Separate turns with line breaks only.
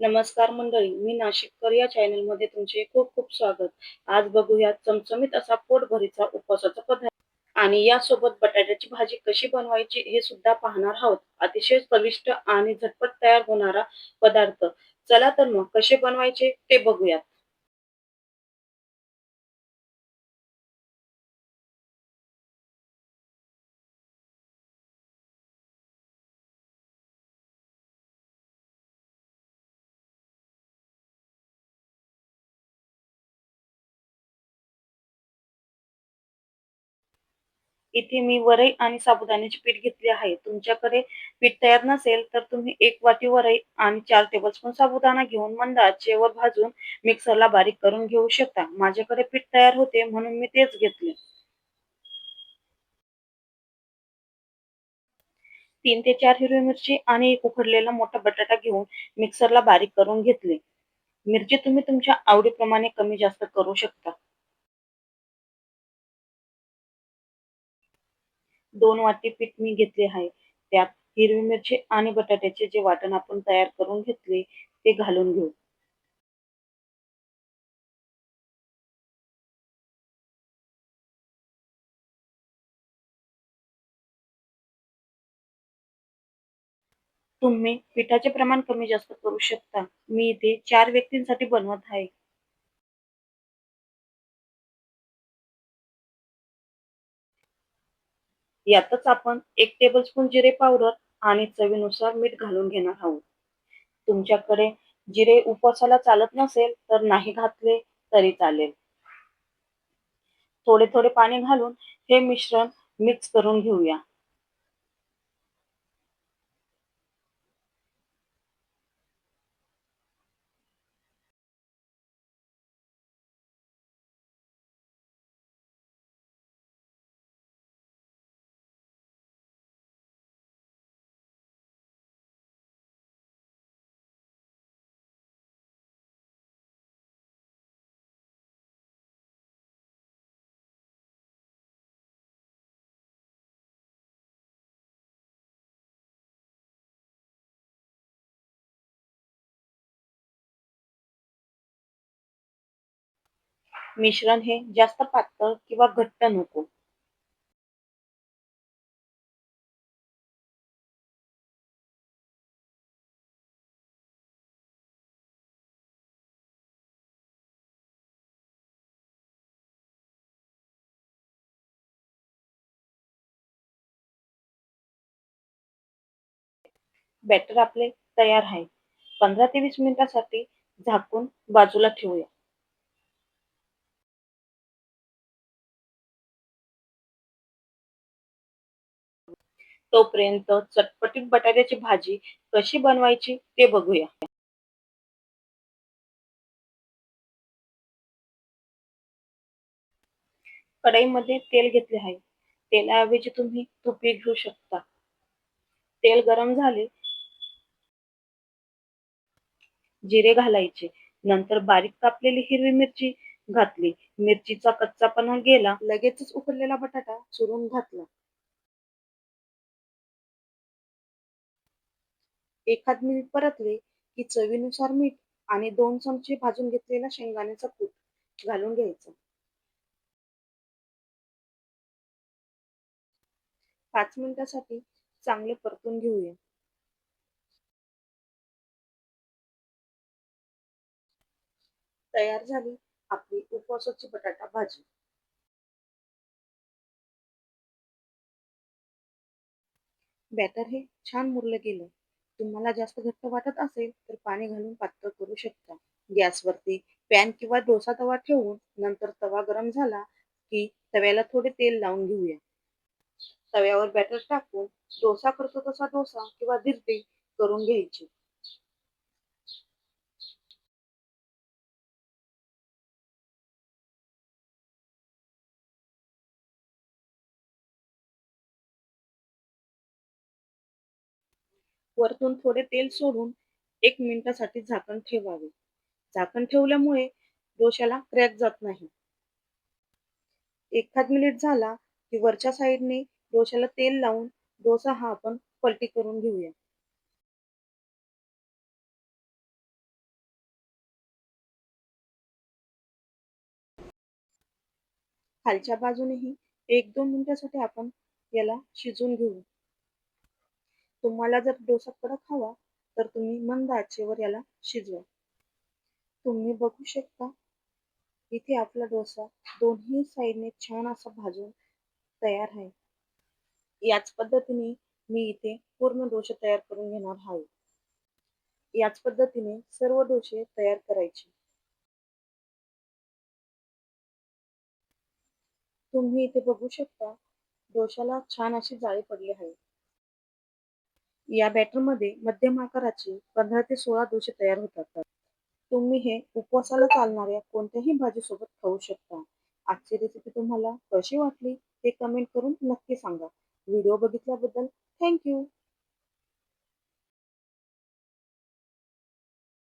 नमस्कार मंडळी मी नाशिककर या चॅनलमध्ये तुमचे खूप खूप स्वागत. आज बघूया चमचमीत असा पोटभरीचा उपवासाचा पदार्थ. आणि यासोबत बटाट्याची भाजी कशी बनवायची हे सुद्धा पाहणार आहोत. अतिशय चविष्ट आणि झटपट तयार होणारा पदार्थ. चला तर मग कसे बनवायचे ते बघूयात. इथे मी वरई आणि साबुदाण्याचे पीठ घेतले आहे. तुमच्याकडे पीठ तयार नसेल तर तुम्ही एक वाटी वरई आणि चार टेबलस्पून साबुदाणा घेऊन मंद आचेवर भाजून मिक्सरला बारीक करून घेऊ शकता. माझ्याकडे पीठ तयार होते म्हणून मी तेच घेतले. तीन ते चार हिरवी मिरची आणि एक उकडलेला मोठा बटाटा घेऊन मिक्सरला बारीक करून घेतले. मिरची तुम्ही तुमच्या आवडीप्रमाणे कमी जास्त करू शकता. दोन वाटी पीठ मी घेतले आहे. त्यात हिरवी मिरची आणि बटाट्याचे जे वाटण आपण तयार करून घेतले ते घालून घेऊ. तुम्ही पिठाचे प्रमाण कमी जास्त करू शकता. मी इथे चार व्यक्तींसाठी बनवत आहे. यातच आपण एक टेबलस्पून जिरे पावडर आणि चवीनुसार मीठ घालून घेणार आहोत. तुमच्याकडे जिरे उपवासाला चालत नसेल तर नाही घातले तरी चालेल. थोडे थोडे पाणी घालून हे मिश्रण मिक्स करून घेऊया. मिश्रण हे जास्त पातळ किंवा घट्ट नको. बॅटर आपले तयार आहे. पंधरा ते वीस मिनिटासाठी झाकून बाजूला ठेवूया. तोपर्यंत चटपटीत बटाट्याची भाजी कशी बनवायची ते बघूया. कढईमध्ये तेल घेतले आहे. तेलाऐवजी तुम्ही तुपी घेऊ शकता. तेल गरम झाले. जिरे घालायचे. नंतर बारीक कापलेली हिरवी मिरची घातली. मिरचीचा कच्चापणा गेला. लगेचच उकडलेला बटाटा चुरून घातला. एखाद मिनिट परतले की चवीनुसार मीठ आणि दोन चमचे भाजून घेतलेला शेंगदाण्याचा कूट घालून घ्यायचा. पाच मिनिटासाठी चांगले परतून घेऊया. तयार झाली आपली उपवासाची बटाटा भाजी. बॅटर हे छान मुरलं गेलं. तुम्हाला जास्त घट्ट वाटत असेल तर पाणी घालून पातळ करू शकता. गॅसवरती पॅन किंवा डोसा तवा ठेवून नंतर तवा गरम झाला की तव्याला थोडे तेल लावून घेऊया. तव्यावर बॅटर टाकून डोसा करतो तसा डोसा किंवा धिरते करून घ्यायची. वरतून थोडे तेल सोडून एक मिनिटासाठी झाकण ठेवावे. झाकण ठेवल्यामुळे डोश्याला क्रॅक जात नाही. एखाद मिनिट झाला की वरच्या साईडने डोश्याला तेल लावून डोसा हा आपण पलटी करून घेऊया. खालच्या बाजूनेही एक दोन मिनिटासाठी आपण याला शिजून घेऊ. तुम्हाला जर डोसा कडक हवा तर तुम्ही मंद आचेवर याला शिजवा. तुम्ही बघू शकता इथे आपला डोसा दोन्ही साईडने छान असा भाजून तयार आहे. याच पद्धतीने मी इथे पूर्ण डोसे तयार करून घेणार आहे. याच पद्धतीने सर्व डोसे तयार करायचे. तुम्ही इथे बघू शकता डोशाला छान अशी जाळी पडली आहे. या बॅटरमध्ये मध्यम आकाराचे पंधरा ते सोळा दोषे तयार होतात. तुम्ही हे उपवासाला चालणाऱ्या कोणत्याही भाजीसोबत खाऊ शकता. आजची रेसिपी तुम्हाला कशी वाटली ते कमेंट करून नक्की सांगा. Video बघितल्याबद्दल thank you